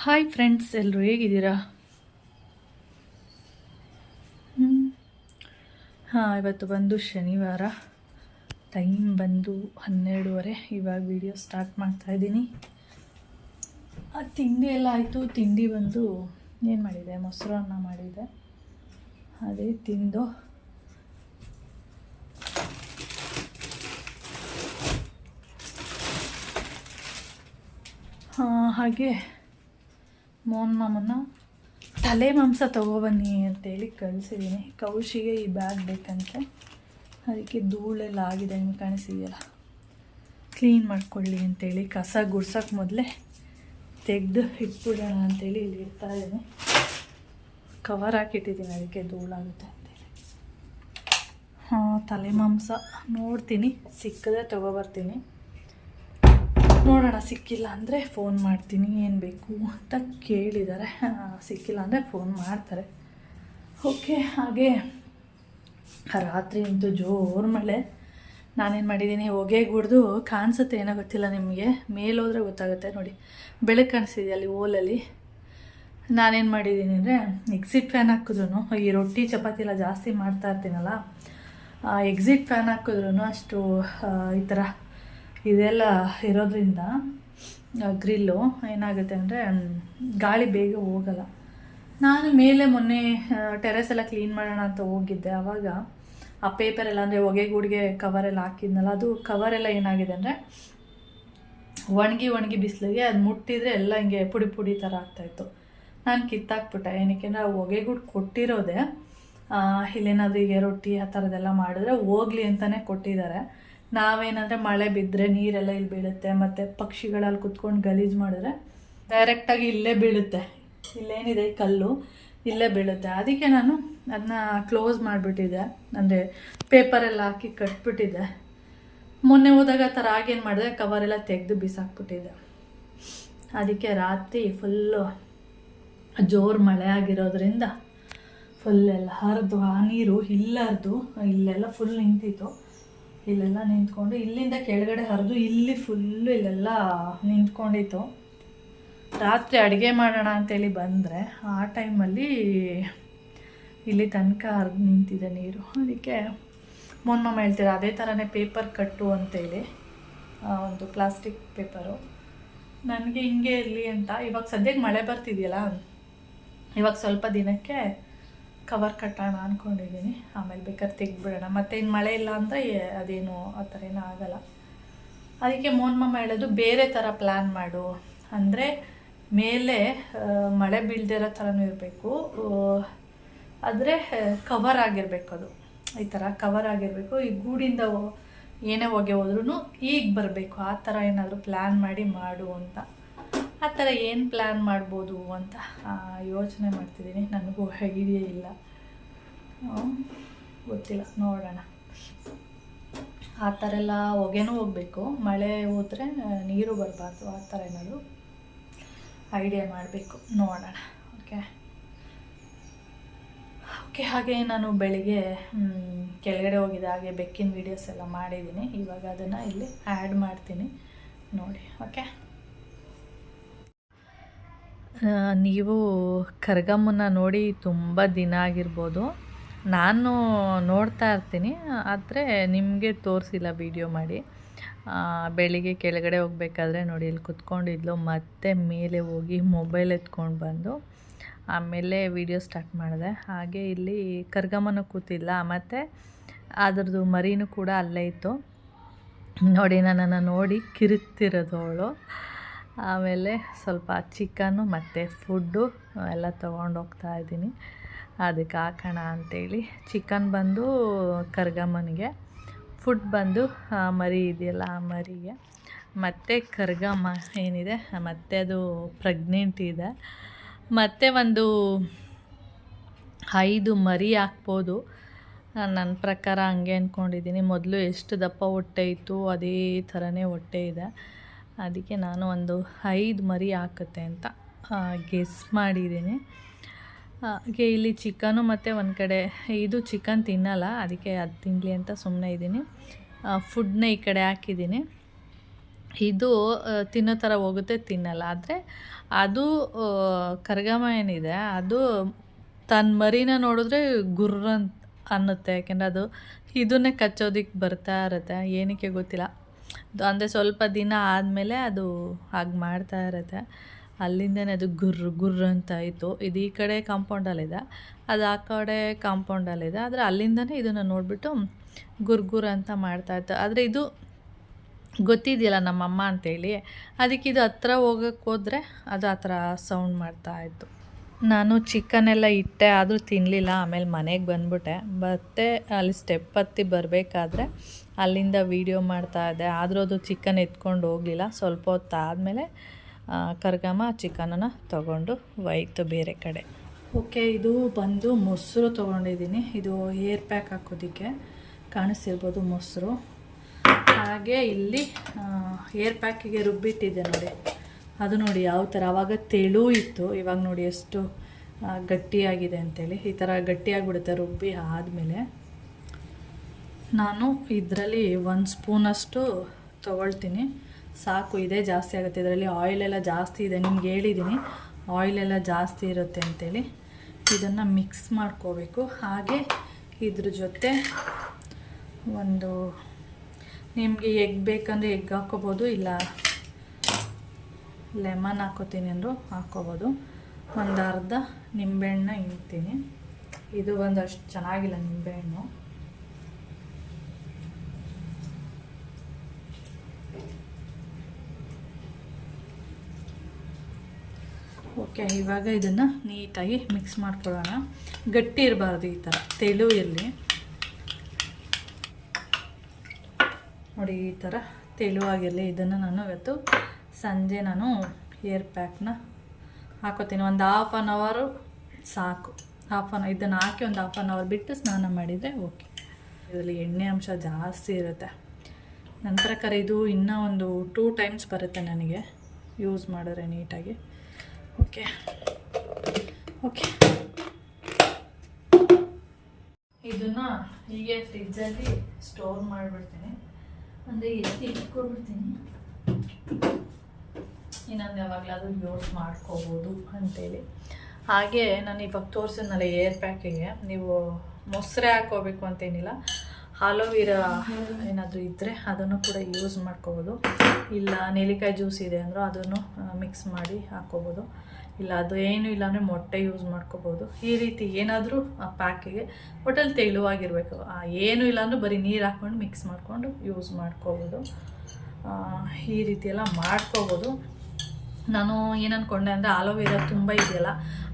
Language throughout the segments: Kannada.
ಹಾಯ್ ಫ್ರೆಂಡ್ಸ್ ಎಲ್ಲರೂ ಹೇಗಿದ್ದೀರಾ? ಹಾಂ, ಇವತ್ತು ಬಂದು ಶನಿವಾರ. ಟೈಮ್ ಬಂದು ಹನ್ನೆರಡುವರೆ. ಇವಾಗ ವಿಡಿಯೋ ಸ್ಟಾರ್ಟ್ ಮಾಡ್ತಾ ಇದ್ದೀನಿ. ಆ, ತಿಂಡಿ ಎಲ್ಲ ಆಯಿತು. ತಿಂಡಿ ಬಂದು ಏನು ಮಾಡಿದೆ? ಮೊಸರನ್ನ ಮಾಡಿದೆ. ಅದೇ ತಿಂದು. ಹಾಗೆ. ಮೋಹನ್ ಮಾಮನ? ತಲೆ ಮಾಂಸ ತಗೋಬನ್ನಿ ಅಂತೇಳಿ ಕಳಿಸಿದ್ದೀನಿ ಕೌಶಿಗೆ ಈ ಬ್ಯಾಗ್ ಬೇಕಂತೆ. ಅದಕ್ಕೆ ಧೂಳೆಲ್ಲ ಆಗಿದೆ, ನಿಮ್ಗೆ ಕಾಣಿಸಿದೆಯಲ್ಲ? ಕ್ಲೀನ್ ಮಾಡ್ಕೊಳ್ಳಿ ಅಂತೇಳಿ ಕಸ ಗುಡ್ಸೋಕ್ಕೆ ಮೊದಲೇ ತೆಗೆದು ಇಟ್ಬಿಡೋಣ ಅಂತೇಳಿ ಇಲ್ಲಿ ಇಡ್ತಾ ಇದ್ದೀನಿ. ಕವರ್ ಹಾಕಿಟ್ಟಿದ್ದೀನಿ, ಅದಕ್ಕೆ ಧೂಳಾಗುತ್ತೆ ಹಾಂ, ತಲೆ ಮಾಂಸ ನೋಡ್ತೀನಿ. ಸಿಕ್ಕದೆ ತೊಗೊಬರ್ತೀನಿ. ನೋಡೋಣ, ಸಿಕ್ಕಿಲ್ಲ ಅಂದರೆ ಫೋನ್ ಮಾಡ್ತೀನಿ, ಏನು ಬೇಕು ಅಂತ ಕೇಳಿದ್ದಾರೆ ಸಿಕ್ಕಿಲ್ಲ ಅಂದರೆ ಫೋನ್ ಮಾಡ್ತಾರೆ. ಓಕೆ, ಹಾಗೆ ರಾತ್ರಿ ಅಂತೂ ಜೋರು ಮಳೆ. ನಾನೇನು ಮಾಡಿದ್ದೀನಿ ಹೊಗೆ ಗುಡ್ದು ಕಾಣಿಸುತ್ತೆ ಏನೋ ಗೊತ್ತಿಲ್ಲ ನಿಮಗೆ, ಮೇಲೋದ್ರೆ ಗೊತ್ತಾಗುತ್ತೆ ನೋಡಿ. ಬೆಳಕು ಕಾಣಿಸಿದೆ ಅಲ್ಲಿ ಓಲಲ್ಲಿ. ನಾನೇನು ಮಾಡಿದ್ದೀನಿ ಅಂದರೆ ಎಕ್ಸಿಟ್ ಫ್ಯಾನ್ ಹಾಕಿದ್ರು ಈ ರೊಟ್ಟಿ, ಚಪಾತಿ ಎಲ್ಲ ಜಾಸ್ತಿ ಮಾಡ್ತಾ ಇರ್ತೀನಲ್ಲ ಎಕ್ಸಿಟ್ ಫ್ಯಾನ್ ಹಾಕಿದ್ರು ಅಷ್ಟು ಈ ಥರ ಇದೆಲ್ಲ ಇರೋದ್ರಿಂದ ಗ್ರಿಲ್ಲು ಏನಾಗುತ್ತೆ ಅಂದರೆ ಗಾಳಿ ಬೇಗ ಹೋಗಲ್ಲ. ನಾನು ಮೇಲೆ ಮೊನ್ನೆ ಟೆರೆಸ್ ಎಲ್ಲ ಕ್ಲೀನ್ ಮಾಡೋಣ ಅಂತ ಹೋಗಿದ್ದೆ. ಆವಾಗ ಆ ಪೇಪರ್ ಎಲ್ಲ ಅಂದರೆ ಹೊಗೆಗೂಡಿಗೆ ಕವರೆಲ್ಲ ಹಾಕಿದ್ನಲ್ಲ, ಅದು ಕವರೆಲ್ಲ ಏನಾಗಿದೆ ಅಂದರೆ, ಒಣಗಿ ಒಣಗಿ ಬಿಸಿಲಿಗೆ ಅದು ಮುಟ್ಟಿದರೆ ಎಲ್ಲ ಹಿಂಗೆ ಪುಡಿ ಪುಡಿ ಥರ ಆಗ್ತಾಯಿತ್ತು ನಾನು ಕಿತ್ತಾಕ್ಬಿಟ್ಟೆ. ಏನಕ್ಕೆ ಅಂದರೆ, ಆ ಹೊಗೆಗೂಡು ಕೊಟ್ಟಿರೋದೆ ಇಲ್ಲೇನಾದ್ರೂ ಈಗ ರೊಟ್ಟಿ ಆ ಥರದ್ದೆಲ್ಲ ಮಾಡಿದ್ರೆ ಹೋಗ್ಲಿ ಅಂತಲೇ ಕೊಟ್ಟಿದ್ದಾರೆ. ನಾವೇನಂದರೆ ಮಳೆ ಬಿದ್ದರೆ ನೀರೆಲ್ಲ ಇಲ್ಲಿ ಬೀಳುತ್ತೆ, ಮತ್ತು ಪಕ್ಷಿಗಳಲ್ಲಿ ಕುತ್ಕೊಂಡು ಗಲೀಜು ಮಾಡಿದ್ರೆ ಡೈರೆಕ್ಟಾಗಿ ಇಲ್ಲೇ ಬೀಳುತ್ತೆ. ಇಲ್ಲೇನಿದೆ ಕಲ್ಲು, ಇಲ್ಲೇ ಬೀಳುತ್ತೆ. ಅದಕ್ಕೆ ನಾನು ಅದನ್ನ ಕ್ಲೋಸ್ ಮಾಡಿಬಿಟ್ಟಿದ್ದೆ ಅಂದರೆ ಪೇಪರೆಲ್ಲ ಹಾಕಿ ಕಟ್ಬಿಟ್ಟಿದ್ದೆ ಮೊನ್ನೆ ಹೋದಾಗ ಆ ಥರ ಆಗೇನು ಮಾಡಿದೆ ಕವರೆಲ್ಲ ತೆಗೆದು ಬಿಸಾಕ್ಬಿಟ್ಟಿದ್ದೆ ಅದಕ್ಕೆ ರಾತ್ರಿ ಫುಲ್ಲು ಜೋರು ಮಳೆ ಆಗಿರೋದ್ರಿಂದ ಫುಲ್ ಎಲ್ಲ ಹರಿದು, ಆ ನೀರು ಇಲ್ಲರ್ದು, ಇಲ್ಲೆಲ್ಲ ಫುಲ್ ನಿಂತಿತ್ತು. ಇಲ್ಲೆಲ್ಲ ನಿಂತ್ಕೊಂಡು, ಇಲ್ಲಿಂದ ಕೆಳಗಡೆ ಹರಿದು ಇಲ್ಲಿ ಫುಲ್ಲು ಇಲ್ಲೆಲ್ಲ ನಿಂತ್ಕೊಂಡಿತ್ತು. ರಾತ್ರಿ ಅಡುಗೆ ಮಾಡೋಣ ಅಂತೇಳಿ ಬಂದರೆ, ಆ ಟೈಮಲ್ಲಿ ಇಲ್ಲಿ ತನಕ ಹರಿದು ನಿಂತಿದೆ ನೀರು. ಅದಕ್ಕೆ ಮೊನ್ನೆ ಹೇಳ್ತೀರ ಅದೇ ಥರನೇ ಪೇಪರ್ ಕಟ್ಟು ಅಂತೇಳಿ. ಒಂದು ಪ್ಲಾಸ್ಟಿಕ್ ಪೇಪರು ನನಗೆ ಹಿಂಗೆ ಇರಲಿ ಅಂತ. ಇವಾಗ ಸದ್ಯಕ್ಕೆ ಮಳೆ ಬರ್ತಿದೆಯಲ್ಲ? ಇವಾಗ ಸ್ವಲ್ಪ ದಿನಕ್ಕೆ ಕವರ್ ಕಟ್ಟೋಣ ಅಂದ್ಕೊಂಡಿದ್ದೀನಿ ಆಮೇಲೆ ಬೇಕಾದ್ರೆ ತೆಗ್ದುಬಿಡೋಣ. ಮತ್ತು ಇನ್ನು ಮಳೆ ಇಲ್ಲ ಅಂದರೆ ಅದೇನು ಆ ಥರ ಏನೂ ಆಗಲ್ಲ. ಅದಕ್ಕೆ ಮೋಹನ್ ಮಾಮ ಹೇಳೋದು, ಬೇರೆ ಥರ ಪ್ಲ್ಯಾನ್ ಮಾಡು. ಅಂದರೆ ಮೇಲೆ ಮಳೆ ಬೀಳ್ದಿರೋ ಥರನೂ ಇರಬೇಕು. ಆದರೆ ಕವರ್ ಆಗಿರಬೇಕು ಅದು. ಈ ಥರ ಕವರ್ ಆಗಿರಬೇಕು. ಈ ಗೂಡಿಂದ ಏನೇ ಹೊಗೆ ಹೋದ್ರೂ ಈಗ ಬರಬೇಕು. ಆ ಥರ ಏನಾದರೂ ಪ್ಲ್ಯಾನ್ ಮಾಡಿ ಮಾಡು ಅಂತ. ಆ ಥರ ಏನು ಪ್ಲ್ಯಾನ್ ಮಾಡ್ಬೋದು ಅಂತ ಯೋಚನೆ ಮಾಡ್ತಿದ್ದೀನಿ. ನನಗೂ ಐಡಿಯಾ ಇಲ್ಲ. ಗೊತ್ತಿಲ್ಲ. ನೋಡೋಣ. ಆ ಥರ ಎಲ್ಲ ಹೊಗೆನೂ ಹೋಗಬೇಕು. ಮಳೆ ಹೋದರೆ ನೀರು ಬರಬಾರ್ದು. ಆ ಥರ ಏನಾದರೂ ಐಡಿಯಾ ಮಾಡಬೇಕು. ನೋಡೋಣ. ಓಕೆ ಓಕೆ ಹಾಗೆ ನಾನು ಬೆಳಿಗ್ಗೆ ಕೆಳಗಡೆ ಹೋಗಿದ್ದೆ ಹಾಗೆ ಬೆಕ್ಕಿನ ವೀಡಿಯೋಸ್ ಎಲ್ಲ ಮಾಡಿದ್ದೀನಿ. ಇವಾಗ ಅದನ್ನು ಇಲ್ಲಿ ಆ್ಯಡ್ ಮಾಡ್ತೀನಿ. ನೋಡಿ. ಓಕೆ ನೀವು ಕರಗಮ್ಮನ ನೋಡಿ ತುಂಬ ದಿನ ಆಗಿರ್ಬೋದು. ನಾನು ನೋಡ್ತಾ ಇರ್ತೀನಿ, ಆದರೆ ನಿಮಗೆ ತೋರಿಸಿಲ್ಲ ವಿಡಿಯೋ ಮಾಡಿ. ಬೆಳಿಗ್ಗೆ ಕೆಳಗಡೆ ಹೋಗ್ಬೇಕಾದ್ರೆ ನೋಡಿ, ಇಲ್ಲಿ ಕುತ್ಕೊಂಡಿದ್ಲು ಮತ್ತೆ ಮೇಲೆ ಹೋಗಿ ಮೊಬೈಲ್ ಎತ್ಕೊಂಡು ಬಂದು, ಆಮೇಲೆ ವಿಡಿಯೋ ಸ್ಟಾರ್ಟ್ ಮಾಡಿದೆ. ಹಾಗೆ ಇಲ್ಲಿ ಕರ್ಗಮ್ಮನ ಕೂತಿಲ್ಲ, ಮತ್ತು ಅದರದ್ದು ಮರಿನೂ ಕೂಡ ಅಲ್ಲೇ ಇತ್ತು. ನೋಡಿ, ನನ್ನನ್ನು ನೋಡಿ ಕಿರುತ್ತಿರೋದು ಅವಳು. ಆಮೇಲೆ ಸ್ವಲ್ಪ ಚಿಕನ್ನು ಮತ್ತು ಫುಡ್ಡು ಎಲ್ಲ ತೊಗೊಂಡು ಹೋಗ್ತಾ ಇದ್ದೀನಿ. ಅದಕ್ಕೆ ಹಾಕೋಣ ಅಂಥೇಳಿ ಚಿಕನ್ ಬಂದು ಕರ್ಗಮ್ಮನಿಗೆ, ಫುಡ್ ಬಂದು ಮರಿ ಇದೆಯಲ್ಲ ಆ ಮರಿಗೆ. ಮತ್ತು ಕರ್ಗಮ್ಮ ಏನಿದೆ, ಮತ್ತೆ ಅದು ಪ್ರೆಗ್ನೆಂಟ್ ಇದೆ. ಮತ್ತು ಒಂದು ಐದು ಮರಿ ಹಾಕ್ಬೋದು. ನನ್ನ ಪ್ರಕಾರ ಹಂಗೆ ಅಂದ್ಕೊಂಡಿದ್ದೀನಿ ಮೊದಲು ಎಷ್ಟು ದಪ್ಪ ಹೊಟ್ಟೆ ಇತ್ತು, ಅದೇ ಥರನೇ ಹೊಟ್ಟೆ ಇದೆ. ಅದಕ್ಕೆ ನಾನು ಒಂದು ಐದು ಮರಿ ಹಾಕುತ್ತೆ ಅಂತ ಗೆಸ್ ಮಾಡಿದ್ದೀನಿ. ಹಾಗೆ ಇಲ್ಲಿ ಚಿಕನು ಮತ್ತು ಒಂದು ಕಡೆ, ಇದು ಚಿಕನ್ ತಿನ್ನಲ್ಲ, ಅದಕ್ಕೆ ಅದು ತಿನ್ನಲಿ ಅಂತ ಸುಮ್ಮನೆ ಇದ್ದೀನಿ. ಫುಡ್ನ ಈ ಕಡೆ ಹಾಕಿದ್ದೀನಿ. ಇದು ತಿನ್ನೋ ಥರ ಹೋಗುತ್ತೆ, ತಿನ್ನಲ್ಲ. ಆದರೆ, ಅದು ಕರ್ಗಮ ಏನಿದೆ ಅದು ತನ್ನ ಮರಿನ ನೋಡಿದ್ರೆ ಗುರ್ರ ಅಂತ ಅನ್ನುತ್ತೆ. ಯಾಕೆಂದರೆ ಅದು ಇದನ್ನೇ ಕಚ್ಚೋದಿಕ್ಕೆ ಬರ್ತಾ ಇರುತ್ತೆ. ಏನಕ್ಕೆ ಗೊತ್ತಿಲ್ಲ. ಅಂದರೆ ಸ್ವಲ್ಪ ದಿನ ಆದಮೇಲೆ ಅದು ಹಾಗೆ ಮಾಡ್ತಾ ಇರುತ್ತೆ. ಅಲ್ಲಿಂದನೇ ಅದು ಗುರ್ರು, ಗುರ್ರ ಅಂತ ಇತ್ತು. ಇದು ಈ ಕಡೆ ಕಾಂಪೌಂಡಲ್ಲಿದೆ ಅದು ಆ ಕಡೆ ಕಾಂಪೌಂಡಲ್ಲಿದೆ ಆದರೆ ಅಲ್ಲಿಂದನೇ ಇದನ್ನು ನೋಡಿಬಿಟ್ಟು ಗುರ್ ಗುರ್ ಅಂತ ಮಾಡ್ತಾ ಇತ್ತು. ಆದರೆ ಇದು ಗೊತ್ತಿದೆಯಲ್ಲ ನಮ್ಮಮ್ಮ ಅಂತೇಳಿ. ಅದಕ್ಕೆ ಇದು ಹತ್ರ ಹೋಗಕ್ಕೆ ಹೋದರೆ ಅದು ಆ ಥರ ಸೌಂಡ್ ಮಾಡ್ತಾ ಇತ್ತು. ನಾನು ಚಿಕನ್ ಎಲ್ಲ ಇಟ್ಟೆ, ಆದರೂ ತಿನ್ನಲಿಲ್ಲ ಆಮೇಲೆ ಮನೆಗೆ ಬಂದ್ಬಿಟ್ಟೆ. ಮತ್ತೆ ಅಲ್ಲಿ ಸ್ಟೆಪ್ ಹತ್ತಿ ಬರಬೇಕಾದ್ರೆ ಅಲ್ಲಿಂದ ವೀಡಿಯೋ ಮಾಡ್ತಾ ಇದ್ದೆ. ಆದರೂ ಅದು ಚಿಕನ್ ಎತ್ಕೊಂಡು ಹೋಗಲಿಲ್ಲ. ಸ್ವಲ್ಪ ಹೊತ್ತು ಆದಮೇಲೆ ಕರ್ಗಮ್ಮ ಚಿಕನನ್ನು ತಗೊಂಡು ಒಯ್ತು ಬೇರೆ ಕಡೆ. ಓಕೆ, ಇದು ಬಂದು ಮೊಸರು ತೊಗೊಂಡಿದ್ದೀನಿ. ಇದು ಏರ್ ಪ್ಯಾಕ್ ಹಾಕೋದಕ್ಕೆ ಕಾಣಿಸ್ತಿರ್ಬೋದು ಮೊಸರು. ಹಾಗೆ ಇಲ್ಲಿ ಏರ್ ಪ್ಯಾಕಿಗೆ ರುಬ್ಬಿಟ್ಟಿದ್ದೆ ನೋಡಿ. ಅದು ನೋಡಿ ಯಾವ ಥರ ಆವಾಗ ತೆಳು ಇತ್ತು. ಇವಾಗ ನೋಡಿ ಎಷ್ಟು ಗಟ್ಟಿಯಾಗಿದೆ ಅಂತೇಳಿ. ಈ ಥರ ಗಟ್ಟಿಯಾಗಿಬಿಡುತ್ತೆ ರುಬ್ಬಿ ಆದಮೇಲೆ. ನಾನು ಇದರಲ್ಲಿ ಒಂದು ಸ್ಪೂನಷ್ಟು ತೊಗೊಳ್ತೀನಿ. ಸಾಕು, ಇದೇ ಜಾಸ್ತಿ ಆಗುತ್ತೆ. ಇದರಲ್ಲಿ ಆಯಿಲ್ ಎಲ್ಲ ಜಾಸ್ತಿ ಇದೆ. ನಿಮ್ಗೆ ಹೇಳಿದ್ದೀನಿ ಆಯಿಲ್ ಎಲ್ಲ ಜಾಸ್ತಿ ಇರುತ್ತೆ ಅಂತೇಳಿ. ಇದನ್ನು ಮಿಕ್ಸ್ ಮಾಡ್ಕೋಬೇಕು. ಹಾಗೆ ಇದ್ರ ಜೊತೆ ಒಂದು, ನಿಮಗೆ ಎಗ್ ಬೇಕಂದರೆ ಎಗ್ ಹಾಕೋಬೋದು, ಇಲ್ಲ ಲೆಮನ್ ಹಾಕೋತೀನಿ ಅಂದರು ಹಾಕೋಬೋದು. ಒಂದು ಅರ್ಧ ನಿಂಬೆಹಣ್ಣು ಇಡ್ತೀನಿ ಇದು ಒಂದು ಅಷ್ಟು ಚೆನ್ನಾಗಿಲ್ಲ ನಿಂಬೆಹಣ್ಣು. ಓಕೆ, ಇವಾಗ ಇದನ್ನು ನೀಟಾಗಿ ಮಿಕ್ಸ್ ಮಾಡ್ಕೊಳ್ಳೋಣ. ಗಟ್ಟಿ ಇರಬಾರ್ದು ಈ ಥರ ತೆಳು ಇರಲಿ ನೋಡಿ, ಈ ಥರ ತೆಳುವಾಗಿರಲಿ. ಇದನ್ನು ನಾನು ಇವತ್ತು ಸಂಜೆ ನಾನು ಹೇರ್ ಪ್ಯಾಕ್ನ ಹಾಕೋತೀನಿ. ಒಂದು ಹಾಫ್ ಆನ್ ಅವರು ಸಾಕು. ಹಾಫ್ ಆನ್ ಇದನ್ನು ಹಾಕಿ ಒಂದು ಹಾಫ್ ಆನ್ ಅವರ್ ಬಿಟ್ಟು ಸ್ನಾನ ಮಾಡಿದರೆ ಓಕೆ ಇದರಲ್ಲಿ ಎಣ್ಣೆ ಅಂಶ ಜಾಸ್ತಿ ಇರುತ್ತೆ. ನನ್ನ ಪ್ರಕಾರ ಇದು ಇನ್ನೂ ಒಂದು ಟೂ ಟೈಮ್ಸ್ ಬರುತ್ತೆ ನನಗೆ. ಯೂಸ್ ಮಾಡಿದ್ರೆ ನೀಟಾಗಿ ಓಕೆ ಓಕೆ ಇದನ್ನು ಹೀಗೆ ಫ್ರಿಜ್ಜಲ್ಲಿ ಸ್ಟೋರ್ ಮಾಡಿಬಿಡ್ತೀನಿ. ಅಂದರೆ ಎತ್ತಿ ಇಟ್ಕೊಬಿಡ್ತೀನಿ? ಇನ್ನೊಂದು ಯಾವಾಗಲಾದ್ರೂ ಯೂಸ್ ಮಾಡ್ಕೋಬೋದು ಅಂತೇಳಿ. ಹಾಗೆ ನಾನು ಇವಾಗ ತೋರಿಸಿದ್ನಲ್ಲ ಏರ್ ಪ್ಯಾಕಿಗೆ ನೀವು ಮೊಸರೆ ಹಾಕೋಬೇಕು ಅಂತೇನಿಲ್ಲ. ಆಲೋವಿರಾ ಏನಾದರೂ ಇದ್ದರೆ ಅದನ್ನು ಕೂಡ ಯೂಸ್ ಮಾಡ್ಕೋಬೋದು. ಇಲ್ಲ, ನೆಲ್ಲಿಕಾಯಿ ಜ್ಯೂಸ್ ಇದೆ ಅಂದರೂ ಅದನ್ನು ಮಿಕ್ಸ್ ಮಾಡಿ ಹಾಕ್ಕೋಬೋದು. ಇಲ್ಲ, ಅದು ಏನು ಇಲ್ಲ ಅಂದರೆ ಮೊಟ್ಟೆ ಯೂಸ್ ಮಾಡ್ಕೋಬೋದು. ಈ ರೀತಿ ಏನಾದರೂ, ಆ ಪ್ಯಾಕಿಗೆ ಒಟ್ಟಲ್ಲಿ ತೆಳುವಾಗಿರಬೇಕು. ಏನು ಇಲ್ಲ ಅಂದರೂ ಬರೀ ನೀರು ಹಾಕ್ಕೊಂಡು ಮಿಕ್ಸ್ ಮಾಡಿಕೊಂಡು ಯೂಸ್ ಮಾಡ್ಕೋಬೋದು. ಈ ರೀತಿಯೆಲ್ಲ ಮಾಡ್ಕೋಬೋದು. ನಾನು ಏನು ಅಂದ್ಕೊಂಡೆ ಅಂದರೆ ಆಲೋವೆರಾ ತುಂಬ ಇದೆಯಲ್ಲ,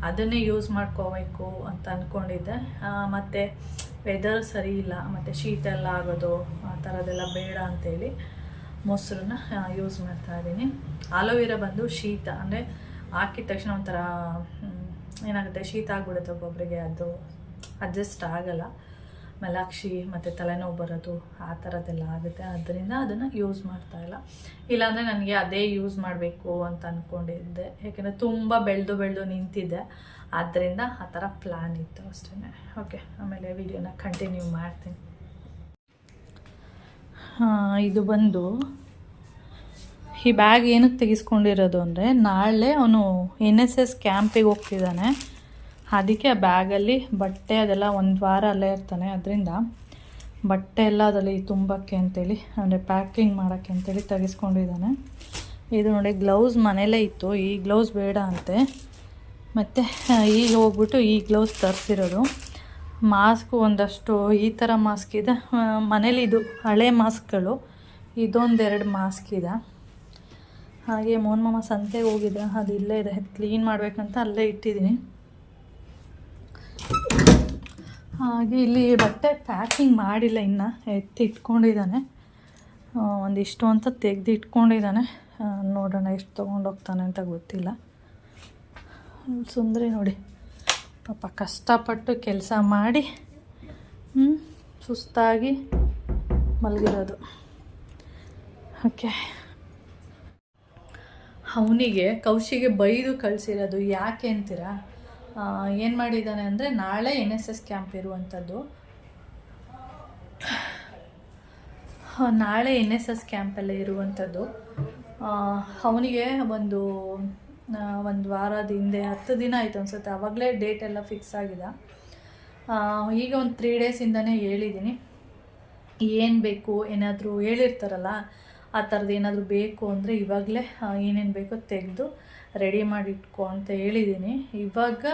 ಅದನ್ನೇ ಯೂಸ್ ಮಾಡ್ಕೋಬೇಕು ಅಂತ ಅಂದ್ಕೊಂಡಿದ್ದೆ ಮತ್ತು ವೆದರ್ ಸರಿ ಇಲ್ಲ, ಮತ್ತು ಶೀತ ಎಲ್ಲ ಆಗೋದು, ಆ ಥರದ್ದೆಲ್ಲ ಬೇಡ ಅಂತೇಳಿ ಮೊಸರನ್ನ ಯೂಸ್ ಮಾಡ್ತಾ ಇದ್ದೀನಿ. ಆಲೋವೆರಾ ಬಂದು ಶೀತ, ಅಂದರೆ ಹಾಕಿದ ತಕ್ಷಣ ಒಂಥರ ಏನಾಗುತ್ತೆ? ಶೀತ ಆಗ್ಬಿಡುತ್ತೆ ಒಬ್ಬೊಬ್ಬರಿಗೆ ಅದು ಅಡ್ಜಸ್ಟ್ ಆಗಲ್ಲ. ಮಲಾಕ್ಷಿ ಮತ್ತು ತಲೆನೋವು ಬರೋದು ಆ ಥರದ್ದೆಲ್ಲ ಆಗುತ್ತೆ. ಅದರಿಂದ ಅದನ್ನು ಯೂಸ್ ಮಾಡ್ತಾ ಇಲ್ಲ. ಇಲ್ಲಾಂದರೆ ನನಗೆ ಅದೇ ಯೂಸ್ ಮಾಡಬೇಕು ಅಂತ ಅಂದ್ಕೊಂಡಿದ್ದೆ ಯಾಕೆಂದರೆ ತುಂಬ ಬೆಳೆದು ಬೆಳೆದು ನಿಂತಿದ್ದೆ ಆದ್ದರಿಂದ ಆ ಥರ ಪ್ಲ್ಯಾನ್ ಇತ್ತು ಅಷ್ಟೇ ಓಕೆ ಆಮೇಲೆ ವಿಡಿಯೋನ ಕಂಟಿನ್ಯೂ ಮಾಡ್ತೀನಿ. ಇದು ಬಂದು ಈ ಬ್ಯಾಗ್ ಏನಕ್ಕೆ ತೆಗೆಸ್ಕೊಂಡಿರೋದು ಅಂದರೆ ನಾಳೆ ಅವನು ಎನ್ ಎಸ್ ಎಸ್ ಕ್ಯಾಂಪಿಗೆ ಹೋಗ್ತಿದ್ದಾನೆ. ಅದಕ್ಕೆ ಬ್ಯಾಗಲ್ಲಿ ಬಟ್ಟೆ ಅದೆಲ್ಲ ಒಂದು ವಾರ ಅಲ್ಲೇ ಇರ್ತಾನೆ. ಅದರಿಂದ ಬಟ್ಟೆ ಎಲ್ಲ ಅದರಲ್ಲಿ ತುಂಬಕ್ಕೆ ಅಂತೇಳಿ, ಅಂದರೆ ಪ್ಯಾಕಿಂಗ್ ಮಾಡೋಕ್ಕೆ ಅಂತೇಳಿ ತೆಗೆಸ್ಕೊಂಡಿದ್ದಾನೆ. ಇದು ನೋಡಿ, ಗ್ಲೌಸ್ ಮನೇಲೇ ಇತ್ತು. ಈ ಗ್ಲೌಸ್ ಬೇಡ ಅಂತೆ. ಮತ್ತು ಈಗ ಹೋಗ್ಬಿಟ್ಟು ಈ ಗ್ಲೌಸ್ ತರಿಸಿರೋದು. ಮಾಸ್ಕ್ ಒಂದಷ್ಟು, ಈ ಥರ ಮಾಸ್ಕ್ ಇದೆ. ಮನೇಲಿ ಇದು ಹಳೆ ಮಾಸ್ಕ್ಗಳು. ಇದೊಂದೆರಡು ಮಾಸ್ಕ್ ಇದೆ. ಹಾಗೆ ಮೋನ್ ಮಾಮ ಸಂತೆಗೆ ಹೋಗಿದ್ದೆ. ಅದು ಇಲ್ಲೇ ಇದೆ. ಕ್ಲೀನ್ ಮಾಡಬೇಕಂತ ಅಲ್ಲೇ ಇಟ್ಟಿದ್ದೀನಿ. ಹಾಗೆ ಇಲ್ಲಿ ಬಟ್ಟೆ ಪ್ಯಾಕಿಂಗ್ ಮಾಡಿಲ್ಲ ಇನ್ನು ಎತ್ತಿ ಇಟ್ಕೊಂಡಿದ್ದಾನೆ ಒಂದಿಷ್ಟು ಅಂತ ತೆಗ್ದು ಇಟ್ಕೊಂಡಿದ್ದಾನೆ ನೋಡೋಣ ಎಷ್ಟು ತೊಗೊಂಡೋಗ್ತಾನೆ ಅಂತ ಗೊತ್ತಿಲ್ಲ. ಸುಂದರಿ ನೋಡಿ. ಪಾಪ ಕಷ್ಟಪಟ್ಟು ಕೆಲಸ ಮಾಡಿ ಸುಸ್ತಾಗಿ ಮಲಗಿರೋದು. ಓಕೆ. ಅವನಿಗೆ ಕೌಶಿಗೆ ಬೈದು ಕಳಿಸಿರೋದು ಯಾಕೆ ಅಂತೀರಾ? ಏನು ಮಾಡಿದ್ದಾನೆ ಅಂದರೆ ನಾಳೆ ಎನ್ ಎಸ್ ಎಸ್ ಕ್ಯಾಂಪ್ ಇರುವಂಥದ್ದು ನಾಳೆ ಎನ್ ಎಸ್ ಎಸ್ ಕ್ಯಾಂಪಲ್ಲೇ ಇರುವಂಥದ್ದು ಅವನಿಗೆ ಒಂದು ಒಂದು ವಾರದ ಹಿಂದೆ, ಹತ್ತು ದಿನ ಆಯಿತು ಅನ್ಸುತ್ತೆ. ಆವಾಗಲೇ ಡೇಟ್ ಎಲ್ಲ ಫಿಕ್ಸ್ ಆಗಿದೆ. ಈಗ ಒಂದು ತ್ರೀ ಡೇಸಿಂದನೇ ಹೇಳಿದ್ದೀನಿ ಏನು ಬೇಕು ಏನಾದರೂ ಹೇಳಿರ್ತಾರಲ್ಲ ಆ ಥರದ್ದು ಏನಾದರೂ ಬೇಕು ಅಂದರೆ ಇವಾಗಲೇ ಏನೇನು ಬೇಕೋ ತೆಗೆದು ರೆಡಿ ಮಾಡಿ ಇಟ್ಕೊ ಅಂತ ಹೇಳಿದ್ದೀನಿ ಇವಾಗ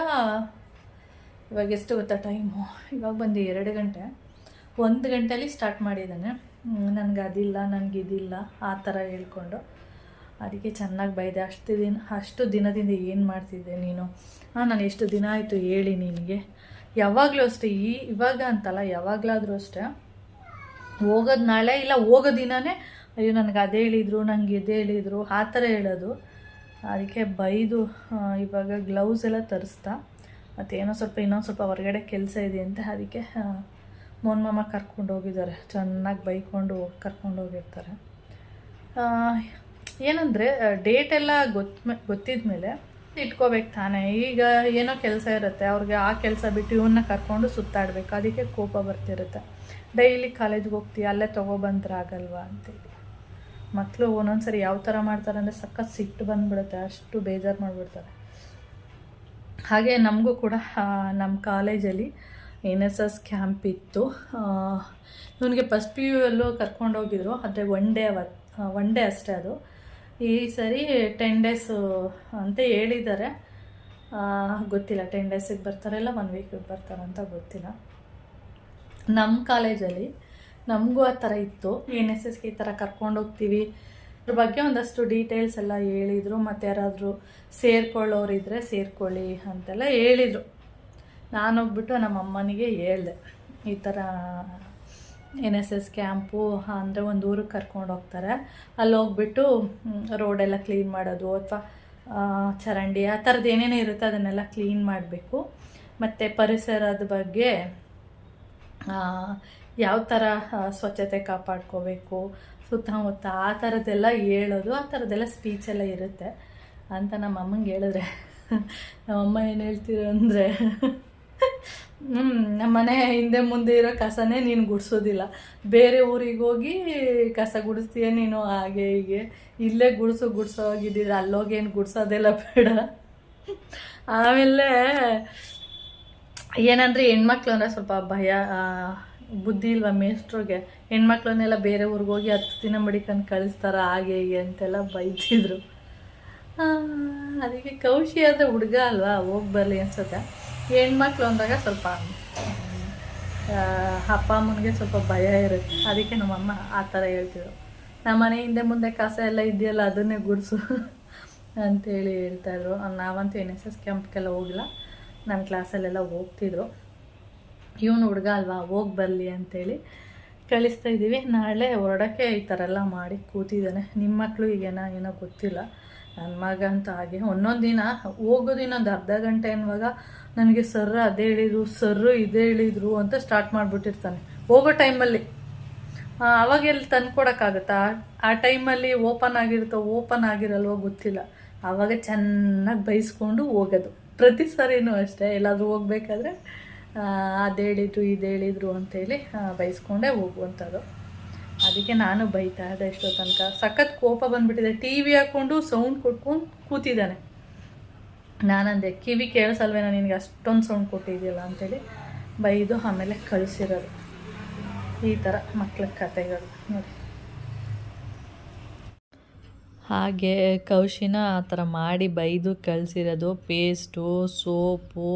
ಇವಾಗ ಎಷ್ಟು ಗೊತ್ತಾ ಟೈಮು ಇವಾಗ ಬಂದು ಎರಡು ಗಂಟೆ. ಒಂದು ಗಂಟೆಯಲ್ಲಿ ಸ್ಟಾರ್ಟ್ ಮಾಡಿದ್ದಾನೆ. ನನಗೆ ಅದಿಲ್ಲ, ನನಗೆ ಇದಿಲ್ಲ, ಆ ಥರ ಹೇಳ್ಕೊಂಡು. ಅದಕ್ಕೆ ಚೆನ್ನಾಗಿ ಬೈದೆ. ಅಷ್ಟು ದಿನ, ಅಷ್ಟು ದಿನದಿಂದ ಏನು ಮಾಡ್ತಿದ್ದೆ ನೀನು? ಹಾಂ ನಾನು ಎಷ್ಟು ದಿನ ಆಯಿತು ಹೇಳಿ ನಿನಗೆ. ಯಾವಾಗಲೂ ಅಷ್ಟೇ, ಈ, ಇವಾಗ ಅಂತಲ್ಲ, ಯಾವಾಗಲಾದರೂ ಅಷ್ಟೇ. ಹೋಗೋದು ನಾಳೆ ಇಲ್ಲ, ಹೋಗೋ ದಿನವೇ ಅಯ್ಯೋ, ನನಗೆ ಅದೇ ಹೇಳಿದರು ನನಗೆ ಇದೇ ಹೇಳಿದರು, ಆ ಥರ ಹೇಳೋದು. ಅದಕ್ಕೆ ಬೈದು ಇವಾಗ ಗ್ಲೌಸ್ ಎಲ್ಲ ತರಿಸ್ತಾ, ಮತ್ತು ಏನೋ ಸ್ವಲ್ಪ, ಇನ್ನೊಂದು ಸ್ವಲ್ಪ ಹೊರಗಡೆ ಕೆಲಸ ಇದೆ ಅಂತ ಅದಕ್ಕೆ ಮೋನ್ ಮಾಮ ಕರ್ಕೊಂಡು ಹೋಗಿದ್ದಾರೆ. ಚೆನ್ನಾಗಿ ಬೈಕೊಂಡು ಕರ್ಕೊಂಡು ಹೋಗಿರ್ತಾರೆ. ಏನಂದರೆ ಡೇಟ್ ಎಲ್ಲ ಗೊತ್ತ ಗೊತ್ತಿದ ಮೇಲೆ ಇಟ್ಕೋಬೇಕು ತಾನೇ. ಈಗ ಏನೋ ಕೆಲಸ ಇರುತ್ತೆ, ಅವ್ರಿಗೆ ಆ ಕೆಲಸ ಬಿಟ್ಟು ಇವನ್ನ ಕರ್ಕೊಂಡು ಸುತ್ತಾಡಬೇಕು. ಅದಕ್ಕೆ ಕೋಪ ಬರ್ತಿರುತ್ತೆ. ಡೈಲಿ ಕಾಲೇಜ್ಗೆ ಹೋಗ್ತೀಯ, ಅಲ್ಲೇ ತೊಗೊಬಂದ್ರೆ ಆಗಲ್ವಾ ಅಂತೇಳಿ. ಮಕ್ಕಳು ಒಂದೊಂದ್ಸರಿ ಯಾವ ಥರ ಮಾಡ್ತಾರೆ ಅಂದರೆ ಸಖತ್ ಸಿಟ್ಟು ಬಂದ್ಬಿಡುತ್ತೆ, ಅಷ್ಟು ಬೇಜಾರು ಮಾಡಿಬಿಡ್ತಾರೆ. ಹಾಗೆ ನಮಗೂ ಕೂಡ ನಮ್ಮ ಕಾಲೇಜಲ್ಲಿ ಎನ್ ಎಸ್ ಎಸ್ ಕ್ಯಾಂಪ್ ಇತ್ತು. ಇವನಿಗೆ ಫಸ್ಟ್ ಪಿ ಯು ಎಲ್ಲೂ ಕರ್ಕೊಂಡೋಗಿದ್ರು ಆದರೆ ಒನ್ ಡೇ ಅವತ್ತು ಒನ್ ಡೇ ಅಷ್ಟೇ ಅದು. ಈ ಸರಿ ಟೆನ್ ಡೇಸು ಅಂತ ಹೇಳಿದ್ದಾರೆ. ಗೊತ್ತಿಲ್ಲ ಟೆನ್ ಡೇಸಿಗೆ ಬರ್ತಾರೆ ಇಲ್ಲ ಒನ್ ವೀಕಿಗೆ ಬರ್ತಾರೆ ಅಂತ ಗೊತ್ತಿಲ್ಲ. ನಮ್ಮ ಕಾಲೇಜಲ್ಲಿ ನಮಗೂ ಆ ಥರ ಇತ್ತು. ಎನ್ ಎಸ್ ಎಸ್ಗೆ ಈ ಥರ ಕರ್ಕೊಂಡು ಹೋಗ್ತೀವಿ. ಅದ್ರ ಬಗ್ಗೆ ಒಂದಷ್ಟು ಡೀಟೇಲ್ಸ್ ಎಲ್ಲ ಹೇಳಿದರು. ಮತ್ತು ಯಾರಾದರೂ ಸೇರ್ಕೊಳ್ಳೋರಿದ್ರೆ ಸೇರ್ಕೊಳ್ಳಿ ಅಂತೆಲ್ಲ ಹೇಳಿದರು. ನಾನೋಗ್ಬಿಟ್ಟು ನಮ್ಮ ಅಮ್ಮನಿಗೆ ಹೇಳ್ದೆ, ಈ ಥರ ಎನ್ ಎಸ್ ಎಸ್ ಕ್ಯಾಂಪು ಅಂದರೆ ಒಂದು ಊರಿಗೆ ಕರ್ಕೊಂಡು ಹೋಗ್ತಾರೆ. ಅಲ್ಲಿ ಹೋಗ್ಬಿಟ್ಟು ರೋಡೆಲ್ಲ ಕ್ಲೀನ್ ಮಾಡೋದು ಅಥವಾ ಚರಂಡಿ, ಆ ಥರದ್ದು ಏನೇನೋ ಇರುತ್ತೆ ಅದನ್ನೆಲ್ಲ ಕ್ಲೀನ್ ಮಾಡಬೇಕು. ಮತ್ತು ಪರಿಸರದ ಬಗ್ಗೆ ಯಾವ ಥರ ಸ್ವಚ್ಛತೆ ಕಾಪಾಡ್ಕೋಬೇಕು, ಸುತ್ತಮುತ್ತ ಆ ಥರದ್ದೆಲ್ಲ ಹೇಳೋದು, ಆ ಥರದ್ದೆಲ್ಲ ಸ್ಪೀಚೆಲ್ಲ ಇರುತ್ತೆ ಅಂತ ನಮ್ಮ ಅಮ್ಮಂಗೆ ಹೇಳಿದ್ರೆ. ನಮ್ಮಮ್ಮ ಏನು ಹೇಳ್ತೀರ ಅಂದರೆ ಹ್ಞೂ ನಮ್ಮ ಮನೆ ಹಿಂದೆ ಮುಂದೆ ಇರೋ ಕಸನೇ ನೀನು ಗುಡಿಸೋದಿಲ್ಲ. ಬೇರೆ ಊರಿಗೆ ಹೋಗಿ ಕಸ ಗುಡಿಸ್ತೀಯ ನೀನು, ಹಾಗೆ ಹೀಗೆ. ಇಲ್ಲೇ ಗುಡಿಸು, ಗುಡಿಸೋ ಹೋಗಿದ್ದೀರ? ಅಲ್ಲೋಗಿ ಏನು ಗುಡಿಸೋದೆಲ್ಲ ಬೇಡ. ಆಮೇಲೆ, ಏನಂದರೆ ಹೆಣ್ಮಕ್ಳು ಅಂದರೆ ಸ್ವಲ್ಪ ಭಯ ಬುದ್ಧಿ ಇಲ್ವ ಮೇಷ್ಟ್ರಿಗೆ? ಹೆಣ್ಮಕ್ಳನ್ನೆಲ್ಲ ಬೇರೆ ಊರಿಗೆ ಹೋಗಿ ಹತ್ತು ದಿನ ಮಡಿಕೊಂಡು ಕಳಿಸ್ತಾರ ಹಾಗೆ ಹೀಗೆ ಅಂತೆಲ್ಲ ಬೈತಿದ್ರು. ಅದಕ್ಕೆ ಕೌಶಿ ಆದರೆ ಹುಡುಗ ಅಲ್ವಾ? ಹೋಗಿ ಬರಲಿ ಅನ್ಸುತ್ತೆ. ಹೆಣ್ಮಕ್ಳು ಅಂದಾಗ ಸ್ವಲ್ಪ ಅಪ್ಪ ಅಮ್ಮನಿಗೆ ಸ್ವಲ್ಪ ಭಯ ಇರುತ್ತೆ. ಅದಕ್ಕೆ ನಮ್ಮಮ್ಮ ಆ ಥರ ಹೇಳ್ತಿದ್ರು. ನಮ್ಮ ಮನೆ ಹಿಂದೆ ಮುಂದೆ ಕಸ ಎಲ್ಲ ಇದೆಯಲ್ಲ, ಅದನ್ನೇ ಗುಡಿಸು ಅಂತೇಳಿ ಹೇಳ್ತಾಯಿದ್ರು ನಾವಂತೂ ಎನ್ ಎಸ್ ಎಸ್ ಕ್ಯಾಂಪ್ಗೆಲ್ಲ ಹೋಗಿಲ್ಲ. ನನ್ನ ಕ್ಲಾಸಲ್ಲೆಲ್ಲ ಹೋಗ್ತಿದ್ರು. ಇವನು ಹುಡುಗ ಅಲ್ವಾ, ಹೋಗಿ ಬರಲಿ ಅಂತೇಳಿ ಕಳಿಸ್ತಾ ಇದ್ದೀವಿ. ನಾಳೆ ಹೊರಡೋಕ್ಕೆ ಈ ಥರ ಎಲ್ಲ ಮಾಡಿ ಕೂತಿದ್ದಾನೆ. ನಿಮ್ಮ ಮಕ್ಕಳು ಈಗೇನೋ ಏನೋ ಗೊತ್ತಿಲ್ಲ. ನನ್ನ ಮಗ ಅಂತ ಹಾಗೆ. ಒಂದೊಂದು ದಿನ ಹೋಗೋದು ಇನ್ನೊಂದು ಅರ್ಧ ಗಂಟೆ ಅನ್ನುವಾಗ ನನಗೆ ಸರ್ ಅದೇ ಹೇಳಿದರು, ಸರ್ ಇದೇ ಹೇಳಿದ್ರು ಅಂತ ಸ್ಟಾರ್ಟ್ ಮಾಡಿಬಿಟ್ಟಿರ್ತಾನೆ. ಹೋಗೋ ಟೈಮಲ್ಲಿ ಅವಾಗ ಎಲ್ಲಿ ತಂದ್ಕೊಡೋಕ್ಕಾಗುತ್ತಾ? ಆ ಟೈಮಲ್ಲಿ ಓಪನ್ ಆಗಿರುತ್ತೋ ಓಪನ್ ಆಗಿರಲ್ವೋ ಗೊತ್ತಿಲ್ಲ. ಆವಾಗ ಚೆನ್ನಾಗಿ ಬೈಸ್ಕೊಂಡು ಹೋಗೋದು. ಪ್ರತಿ ಸಾರಿನೂ ಅಷ್ಟೇ. ಎಲ್ಲಾದರೂ ಹೋಗ್ಬೇಕಾದ್ರೆ ಅದು ಹೇಳಿದ್ರು, ಇದು ಹೇಳಿದ್ರು ಅಂತೇಳಿ ಬೈಸ್ಕೊಂಡೇ ಹೋಗುವಂಥದ್ದು ಅದಕ್ಕೆ ನಾನು ಬೈತಾ ಇದ್ದೆ ಎಷ್ಟೋ ತನಕ. ಸಖತ್ ಕೋಪ ಬಂದುಬಿಟ್ಟಿದೆ. ಟಿ ವಿ ಹಾಕ್ಕೊಂಡು ಸೌಂಡ್ ಕೊಟ್ಕೊಂಡು ಕೂತಿದ್ದಾನೆ. ನಾನಂದೆ, ಕಿವಿ ಕೇಳಿಸಲ್ವೇನೋ ನಿನಗೆ ಅಷ್ಟೊಂದು ಸೌಂಡ್ ಕೊಟ್ಟಿದೆಯಲ್ಲ ಅಂತೇಳಿ ಬೈದು ಆಮೇಲೆ ಕಳಿಸಿರೋದು. ಈ ಥರ ಮಕ್ಳ ಕತೆಗಳು ನೋಡಿ. ಹಾಗೆ ಕೌಶಿನ ಆ ಥರ ಮಾಡಿ ಬೈದು ಕಳಿಸಿರೋದು. ಪೇಸ್ಟು ಸೋಪು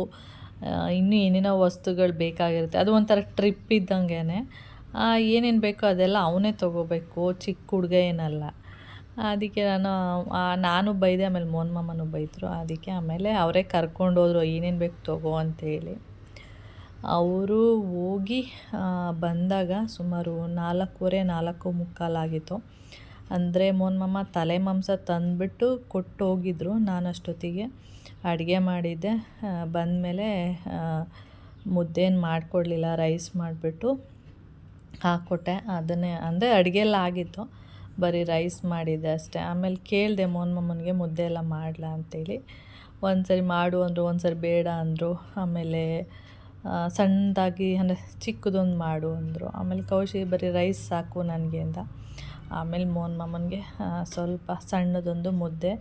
ಇನ್ನೂ ಏನೇನೋ ವಸ್ತುಗಳು ಬೇಕಾಗಿರುತ್ತೆ. ಅದು ಒಂಥರ ಟ್ರಿಪ್ ಇದ್ದಂಗೆ ಏನೇನು ಬೇಕೋ ಅದೆಲ್ಲ ಅವನೇ ತೊಗೋಬೇಕು, ಚಿಕ್ಕ ಹುಡುಗ ಏನಲ್ಲ. ಅದಕ್ಕೆ ನಾನು ನಾನು ಬೈದೆ, ಆಮೇಲೆ ಮೋನ್ ಮಾಮನೂ ಬೈದರು. ಅದಕ್ಕೆ ಆಮೇಲೆ ಅವರೇ ಕರ್ಕೊಂಡು ಹೋದರು, ಏನೇನು ಬೇಕು ತಗೋ ಅಂತೇಳಿ. ಅವರು ಹೋಗಿ ಬಂದಾಗ ಸುಮಾರು ನಾಲ್ಕೂವರೆ, ನಾಲ್ಕು ಮುಕ್ಕಾಲಾಗಿತ್ತು. ಅಂದರೆ ಮೊನ್ಮಮ್ಮ ಮಾಮ ತಲೆ ಮಾಂಸ ತಂದುಬಿಟ್ಟು ಕೊಟ್ಟು ಹೋಗಿದ್ರು ನಾನು ಅಷ್ಟೊತ್ತಿಗೆ ಅಡುಗೆ ಮಾಡಿದ್ದೆ. ಬಂದಮೇಲೆ ಮುದ್ದೇನು ಮಾಡಿಕೊಡ್ಲಿಲ್ಲ, ರೈಸ್ ಮಾಡಿಬಿಟ್ಟು ಹಾಕ್ಕೊಟ್ಟೆ. ಅದನ್ನೇ, ಅಂದರೆ ಅಡುಗೆ ಆಗಿತ್ತು. ಬರೀ ರೈಸ್ ಮಾಡಿದ್ದೆ ಅಷ್ಟೇ. ಆಮೇಲೆ ಕೇಳಿದೆ ಮೋನ್ ಮಾಮನಿಗೆ, ಮುದ್ದೆ ಎಲ್ಲ ಮಾಡಲ? ಅಂತೇಳಿ. ಒಂದು ಸರಿ ಮಾಡು ಅಂದರು ಒಂದು ಸರಿ ಬೇಡ ಅಂದರು. ಆಮೇಲೆ ಸಣ್ಣದಾಗಿ, ಅಂದರೆ ಚಿಕ್ಕದೊಂದು ಮಾಡು ಅಂದರು. ಆಮೇಲೆ ಕೌಶಿ ಬರೀ ರೈಸ್ ಸಾಕು ನನಗೆ ಅಂತ. ಆಮೇಲೆ ಮೋಹನ್ ಮಾಮನಿಗೆ ಸ್ವಲ್ಪ ಸಣ್ಣದೊಂದು ಮುದ್ದೆ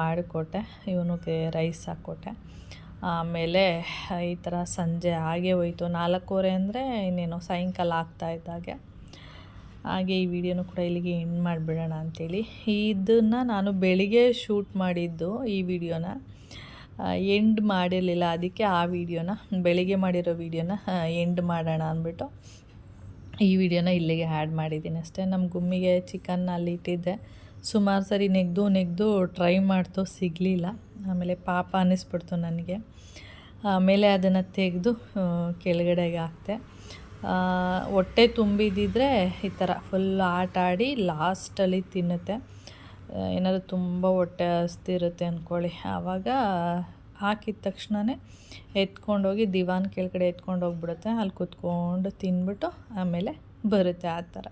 ಮಾಡಿಕೊಟ್ಟೆ. ಇವನಿಗೆ ರೈಸ್ ಹಾಕ್ಕೊಟ್ಟೆ. ಆಮೇಲೆ ಈ ಥರ ಸಂಜೆ ಹಾಗೆ ಹೋಯಿತು. ನಾಲ್ಕೂವರೆ ಅಂದರೆ ಇನ್ನೇನು ಸಾಯಂಕಾಲ ಆಗ್ತಾ ಇದ್ದಾಗೆ ಹಾಗೆ. ಈ ವಿಡಿಯೋನು ಕೂಡ ಇಲ್ಲಿಗೆ ಎಂಡ್ ಮಾಡಿಬಿಡೋಣ ಅಂಥೇಳಿ ಇದನ್ನು ನಾನು ಬೆಳಿಗ್ಗೆ ಶೂಟ್ ಮಾಡಿದ್ದು ಈ ವಿಡಿಯೋನ. ಎಂಡ್ ಮಾಡಿರಲಿಲ್ಲ. ಅದಕ್ಕೆ ಆ ವಿಡಿಯೋನ, ಬೆಳಿಗ್ಗೆ ಮಾಡಿರೋ ವಿಡಿಯೋನ ಎಂಡ್ ಮಾಡೋಣ ಅಂದ್ಬಿಟ್ಟು ಈ ವಿಡಿಯೋನ ಇಲ್ಲಿಗೆ ಆ್ಯಡ್ ಮಾಡಿದ್ದೀನಿ ಅಷ್ಟೇ. ನಮ್ಮ ಗುಮ್ಮಿಗೆ ಚಿಕನ್ ಅಲ್ಲಿ ಇಟ್ಟಿದ್ದೆ. ಸುಮಾರು ಸರಿ ನೆಗ್ದು ನೆಗ್ದು ಟ್ರೈ ಮಾಡ್ತು ಸಿಗಲಿಲ್ಲ. ಆಮೇಲೆ ಪಾಪ ಅನ್ನಿಸ್ಬಿಡ್ತು ನನಗೆ. ಆಮೇಲೆ ಅದನ್ನು ತೆಗೆದು ಕೆಳಗಡೆಗೆ ಹಾಕ್ತೆ. ಹೊಟ್ಟೆ ತುಂಬಿದ್ದಿದ್ರೆ ಈ ಥರ ಫುಲ್ ಆಟ ಆಡಿ ಲಾಸ್ಟಲ್ಲಿ ತಿನ್ನುತ್ತೆ. ಏನಾದರೂ ತುಂಬ ಹೊಟ್ಟೆ ಹಸ್ತಿರುತ್ತೆ ಅಂದ್ಕೊಳ್ಳಿ ಆವಾಗ ಹಾಕಿದ ತಕ್ಷಣವೇ ಎತ್ಕೊಂಡೋಗಿ ದಿವಾನ್ ಕೆಳಗಡೆ ಎತ್ಕೊಂಡು ಹೋಗ್ಬಿಡುತ್ತೆ ಅಲ್ಲಿ ಕೂತ್ಕೊಂಡು ತಿಂದ್ಬಿಟ್ಟು ಆಮೇಲೆ ಬರುತ್ತೆ ಆ ಥರ.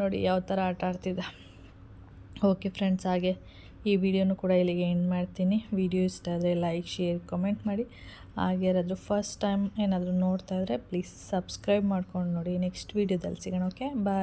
ನೋಡಿ ಯಾವ ಥರ ಆಟ ಆಡ್ತಿದ್ದ. ಓಕೆ ಫ್ರೆಂಡ್ಸ್, ಹಾಗೆ ಈ ವಿಡಿಯೋನು ಕೂಡ ಇಲ್ಲಿಗೆ ಎಂಡ್ ಮಾಡ್ತೀನಿ. ವಿಡಿಯೋ ಇಷ್ಟ ಆದರೆ ಲೈಕ್, ಶೇರ್, ಕಮೆಂಟ್ ಮಾಡಿ. ಹಾಗೆ ಯಾರಾದರೂ ಫಸ್ಟ್ ಟೈಮ್ ಏನಾದರೂ ನೋಡ್ತಾ ಇದ್ದರೆ ಪ್ಲೀಸ್ ಸಬ್ಸ್ಕ್ರೈಬ್ ಮಾಡ್ಕೊಂಡು ನೋಡಿ. ನೆಕ್ಸ್ಟ್ ವೀಡಿಯೋದಲ್ಲಿ ಸಿಗೋಣ, ಓಕೆ? ಬಾಯ್.